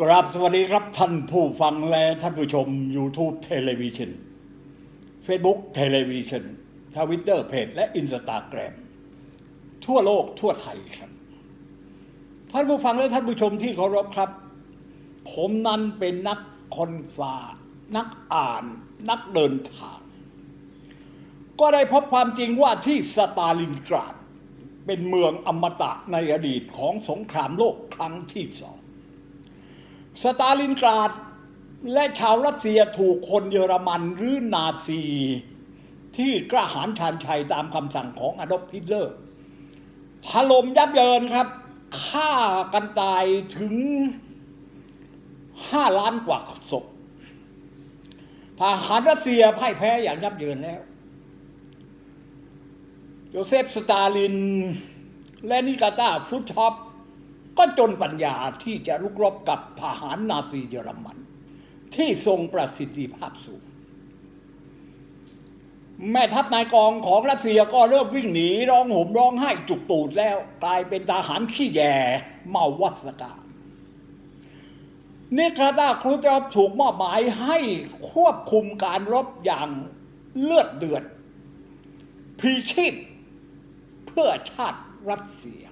กราบสวัสดีครับท่านผู้ฟังและท่านผู้ชม YouTube เทเลวิชัน Facebook เทเลวิชันทวิตเตอร์เพจและอินสตาแกรมทั่วโลกทั่วไทยครับ ท่านผู้ฟังและท่านผู้ชมที่เคารพครับ ผมนั้นเป็นนักคนฟ้า นักอ่าน นักเดินทาง ก็ได้พบความจริงว่าที่สตาลินกราด เป็นเมืองอมตะในอดีตของสงครามโลกครั้งที่สอง สตาลินกราดและชาวรัสเซียถูกคนเยอรมันหรือนาซี ที่กระหารชานชัยตามคำสั่งของอดอล์ฟฮิตเลอร์ถล่มยับเยินครับฆ่ากันตายถึงห้าล้านกว่าศพทหารรัสเซียพ่ายแพ้อย่างยับเยินแล้ว โยเซฟสตาลิน และนิกาตาฟุตชอป ก็จนปัญญาที่จะลุกรบกับทหารนาซีเยอรมัน ที่ทรงประสิทธิภาพสูง แม่ทัพนายกองของรัสเซียก็เริ่มวิ่งหนีร้องห่มร้องไห้จุกตูดแล้ว กลายเป็นทหารขี้แย่เมาวัสกานิคราตาครูจอบถูกมอบหมายให้ควบคุมการรบอย่างเลือดเดือดพลีชีพเพื่อชาติรัสเซีย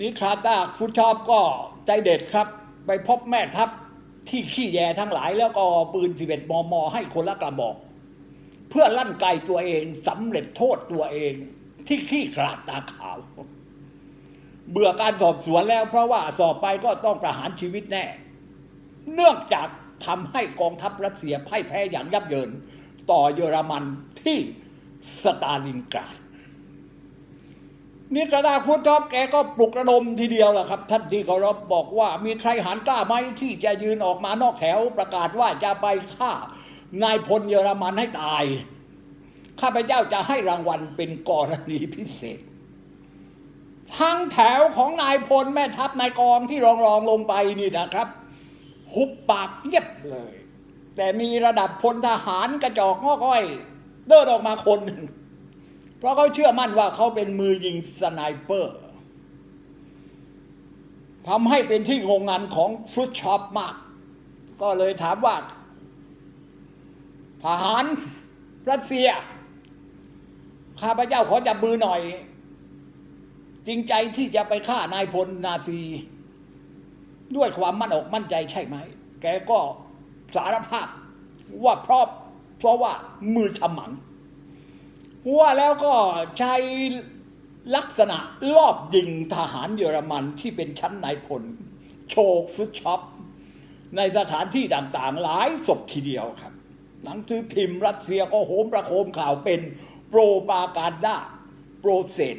นิคราตาฟุตชอบก็ใจเด็ดครับ ไปพบแม่ทัพที่ขี้แยทั้งหลายแล้วก็ปืน 11 มม ให้คนละกระบอก เพื่อลั่นไกตัวเองสำเร็จโทษตัวเอง ที่ขี้ขลาดตาขาว เบื่อการสอบสวนแล้วเพราะว่าสอบไปก็ต้องประหารชีวิตแน่ เนื่องจากทำให้กองทัพรัสเซียพ่ายแพ้อย่างยับเยิน ต่อเยอรมันที่สตาลินกราด นี่กระดาษฟุตท็อปแกก็ปลุกระดมทีเดียวแหละครับ ท่านที่เคารพบอกว่ามีใครหารกล้าไหมที่จะยืนออกมานอกแถวประกาศว่าจะไปฆ่านายพลเยอรมันให้ตาย ข้าพเจ้าจะให้รางวัลเป็นกรณีพิเศษ ทั้งแถวของนายพลแม่ทัพนายกองที่รองรองลงไปนี่นะครับ หุบปากเงียบเลย แต่มีระดับพลทหารกระจอกงอกอ้อย เดินออกมาคนหนึ่ง เพราะเขาเชื่อมั่นว่าเขาเป็นมือยิงสไนเปอร์ทำให้เป็นที่งงงันของฟรุตช็อปมาก ก็เลยถามว่า ทหารรัสเซีย ข้าพเจ้าขอจับมือหน่อย จริงใจที่จะไปฆ่านายพลนาซี ด้วยความมั่นอกมั่นใจใช่ไหม แกก็สารภาพว่าเพราะเพราะว่ามือฉมัง ว่าแล้วก็ใช้ลักษณะลอบยิงทหารเยอรมันที่เป็นชั้นนายพล โชกฟุตช็อป ในสถานที่ต่างๆ หลายศพทีเดียวครับ หนังสือพิมพ์รัสเซียก็โหมประโคมข่าวเป็นโปรปาการดาโปรเซส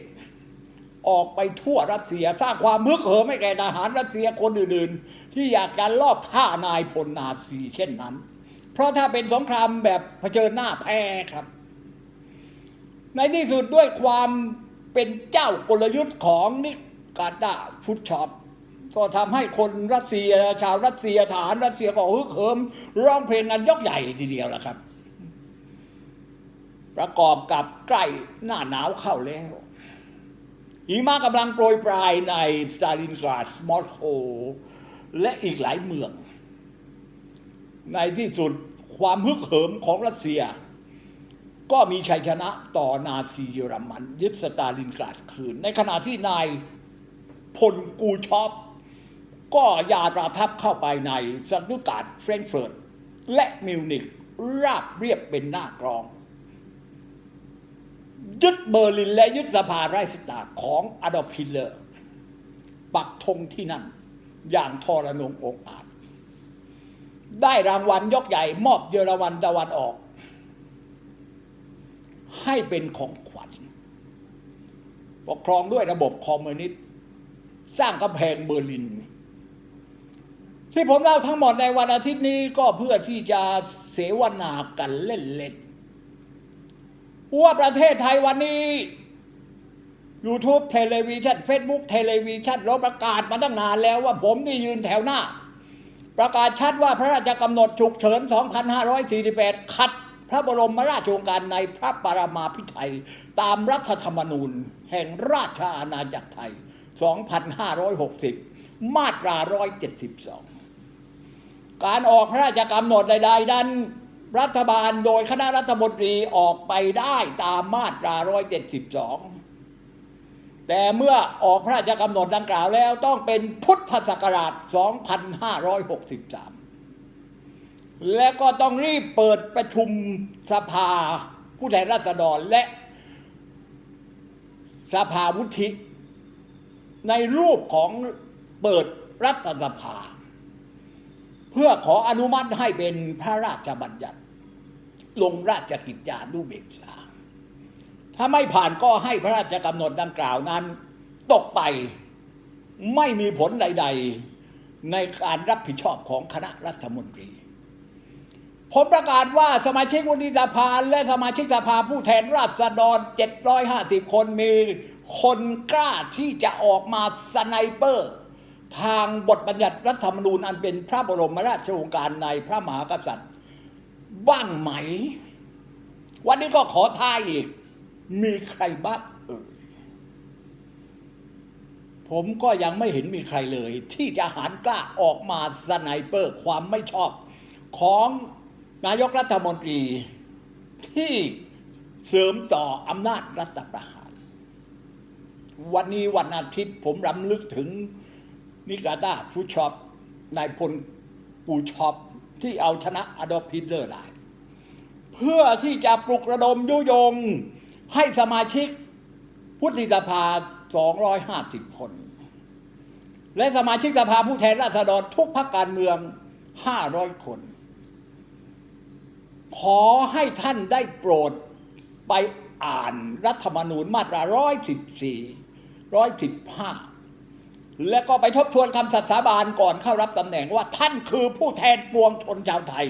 ออกไปทั่วรัสเซียสร้างความมึกเหิมให้แก่ทหารรัสเซียคนอื่นๆ ที่อยากจะลอบฆ่านายพลนาซีเช่นนั้น เพราะถ้าเป็นสงครามแบบเผชิญหน้าแพ้ครับ ในที่สุดด้วยความเป็นเจ้ากลยุทธ์ของนิกาตาฟุตชอปก็ทำให้คนรัสเซียชาวรัสเซียฐานรัสเซียก็ฮึกเหิมร้องเพลงกันยกใหญ่ทีเดียวแหละครับ ประกอบกับใกล้หน้าหนาวเข้าแล้วหิมะกำลังโปรยปลายในสตาลินกราดมอสโกและอีกหลายเมือง ในที่สุดความฮึกเหิมของรัสเซีย ก็มีชัยชนะต่อนาซีเยอรมัน ยึดสตาลินกราดคืน ในขณะที่นายพลกูชอปก็ยาตราทัพเข้าไปในสตุกาดเฟรงก์เฟิร์ตและมิวนิกราบเรียบเป็นหน้ากรอง ยึดเบอร์ลินและยึดสภาไรสตาของอดอลฟฮิตเลอร์ ปักธงที่นั่น อย่างทรนงองอาจ ได้รางวัลยกใหญ่มอบเยอรมันตะวันออก เป็นของขวัญปกครองด้วยระบบคอมมิวนิสต์สร้างกำแพงเบอร์ลิน ที่ผมเล่าทั้งหมดในวันอาทิตย์นี้ก็เพื่อที่จะเสวนากันเล่นๆว่าประเทศไทยวันนี้ YouTube เทเลวิชัน Facebook เทเลวิชันเราประกาศมาตั้งนานแล้วว่าผมนี่ยืนแถวหน้า ประกาศชัดว่าพระราชกำหนดฉุกเฉิน 2548 ขัด พระบรมราชโองการในพระปรมาภิไธยตามรัฐธรรมนูญแห่งราชอาณาจักรไทย 2560 มาตรา 172 การออกพระราชกำหนดใดๆนั้นรัฐบาลโดยคณะรัฐมนตรีออกไปได้ตามมาตรา 172 แต่เมื่อออกพระราชกำหนดดังกล่าวแล้วต้องเป็นพุทธศักราช 2563 และก็ต้องรีบเปิดประชุมสภาผู้แทนราษฎรและสภาวุฒิในรูปของเปิดรัฐสภา เพื่อขออนุมัติให้เป็นพระราชบัญญัติ ลงราชกิจจานุเบกษา ถ้าไม่ผ่านก็ให้พระราชกำหนดดังกล่าวนั้น ตกไปไม่มีผลใด ๆ ในการรับผิดชอบของคณะรัฐมนตรี ผมประกาศว่าสมาชิกวุฒิสภาและสมาชิกสภาผู้แทนราษฎร 750 คนมีคนกล้าที่จะออกมาสไนเปอร์ ทางบทบัญญัติรัฐธรรมนูญอันเป็นพระบรมราชโองการในพระมหากษัตริย์ บ้างไหม วันนี้ก็ขอท้ายอีก มีใครบ้างเอ่ยผมก็ยังไม่เห็นมีใครเลย ที่จะหารกล้าออกมาสไนเปอร์ความไม่ชอบของ นายกรัฐมนตรีที่เสริมต่ออำนาจรัฐประหาร วันนี้วันอาทิตย์ผมรำลึกถึงนิกาตาฟูชอปนายพลปูชอปที่เอาชนะอดอล์ฟฮิตเลอร์ได้ เพื่อที่จะปลุกระดมยุยงให้สมาชิกพุทธิสภา 250 คน และสมาชิกสภาผู้แทนราษฎรทุกพรรคการเมือง 500 คน ขอให้ท่านได้โปรดไปอ่านรัฐธรรมนูญมาตรา114 115และก็ไปทบทวนคำสัตย์สาบานก่อนเข้ารับตำแหน่งว่าท่านคือผู้แทนปวงชนชาวไทย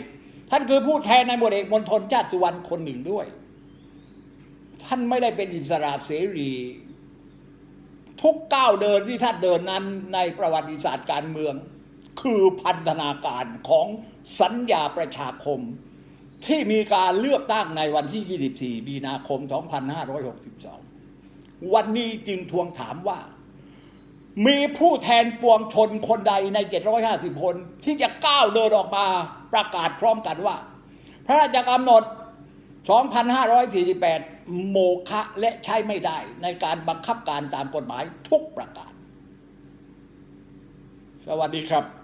ท่านคือผู้แทนในหมวดเอกมณฑลชาติสุวรรณคนหนึ่งด้วย ท่านไม่ได้เป็นอิสระเสรี ทุกก้าวเดินที่ท่านเดินนั้นในประวัติศาสตร์การเมือง คือพันธนาการของสัญญาประชาคม ที่มีการเลือกตั้งในวันที่ 24 มีนาคม 2562 วันนี้จึงทวงถามว่า มีผู้แทนปวงชนคนใดใน 750 คน ที่จะก้าวเดินออกมาประกาศพร้อมกันว่า พระราชกำหนด 2548 โมฆะและใช้ไม่ได้ในการบังคับการตามกฎหมายทุกประการสวัสดีครับ